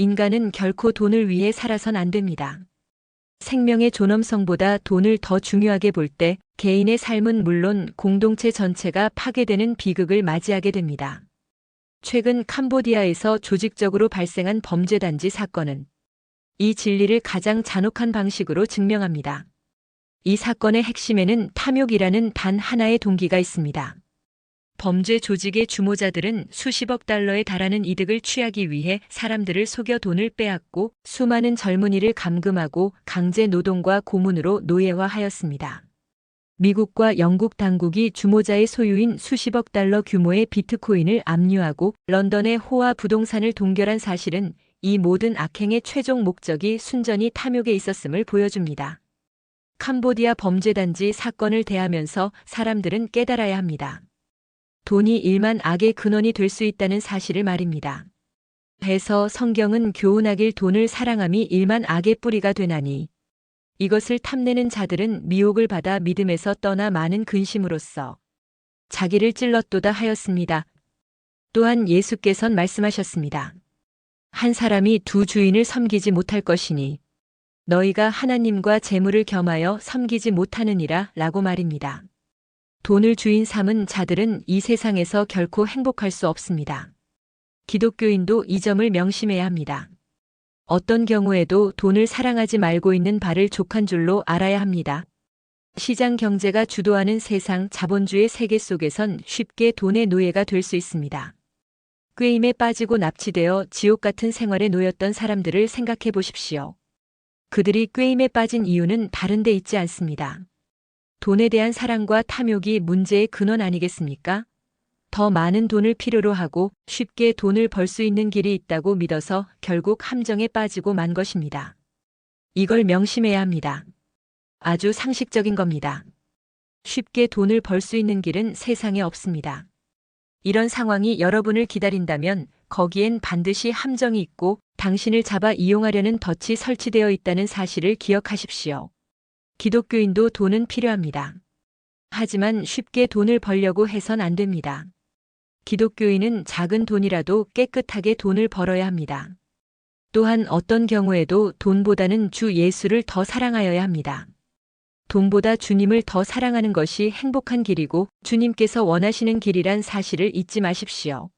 인간은 결코 돈을 위해 살아선 안 됩니다. 생명의 존엄성보다 돈을 더 중요하게 볼 때 개인의 삶은 물론 공동체 전체가 파괴되는 비극을 맞이하게 됩니다. 최근 캄보디아에서 조직적으로 발생한 범죄단지 사건은 이 진리를 가장 잔혹한 방식으로 증명합니다. 이 사건의 핵심에는 탐욕이라는 단 하나의 동기가 있습니다. 범죄 조직의 주모자들은 수십억 달러에 달하는 이득을 취하기 위해 사람들을 속여 돈을 빼앗고 수많은 젊은이를 감금하고 강제 노동과 고문으로 노예화하였습니다. 미국과 영국 당국이 주모자의 소유인 수십억 달러 규모의 비트코인을 압류하고 런던의 호화 부동산을 동결한 사실은 이 모든 악행의 최종 목적이 순전히 탐욕에 있었음을 보여줍니다. 캄보디아 범죄단지 사건을 대하면서 사람들은 깨달아야 합니다. 돈이 일만 악의 근원이 될 수 있다는 사실을 말입니다. 해서 성경은 교훈하길 돈을 사랑함이 일만 악의 뿌리가 되나니 이것을 탐내는 자들은 미혹을 받아 믿음에서 떠나 많은 근심으로써 자기를 찔렀도다 하였습니다. 또한 예수께선 말씀하셨습니다. 한 사람이 두 주인을 섬기지 못할 것이니 너희가 하나님과 재물을 겸하여 섬기지 못하느니라 라고 말입니다. 돈을 주인 삼은 자들은 이 세상에서 결코 행복할 수 없습니다. 기독교인도 이 점을 명심해야 합니다. 어떤 경우에도 돈을 사랑하지 말고 있는 바를 족한 줄로 알아야 합니다. 시장 경제가 주도하는 세상 자본주의 세계 속에선 쉽게 돈의 노예가 될 수 있습니다. 꾀임에 빠지고 납치되어 지옥 같은 생활에 놓였던 사람들을 생각해 보십시오. 그들이 꾀임에 빠진 이유는 다른 데 있지 않습니다. 돈에 대한 사랑과 탐욕이 문제의 근원 아니겠습니까? 더 많은 돈을 필요로 하고 쉽게 돈을 벌 수 있는 길이 있다고 믿어서 결국 함정에 빠지고 만 것입니다. 이걸 명심해야 합니다. 아주 상식적인 겁니다. 쉽게 돈을 벌 수 있는 길은 세상에 없습니다. 이런 상황이 여러분을 기다린다면 거기엔 반드시 함정이 있고 당신을 잡아 이용하려는 덫이 설치되어 있다는 사실을 기억하십시오. 기독교인도 돈은 필요합니다. 하지만 쉽게 돈을 벌려고 해선 안 됩니다. 기독교인은 작은 돈이라도 깨끗하게 돈을 벌어야 합니다. 또한 어떤 경우에도 돈보다는 주 예수를 더 사랑하여야 합니다. 돈보다 주님을 더 사랑하는 것이 행복한 길이고 주님께서 원하시는 길이란 사실을 잊지 마십시오.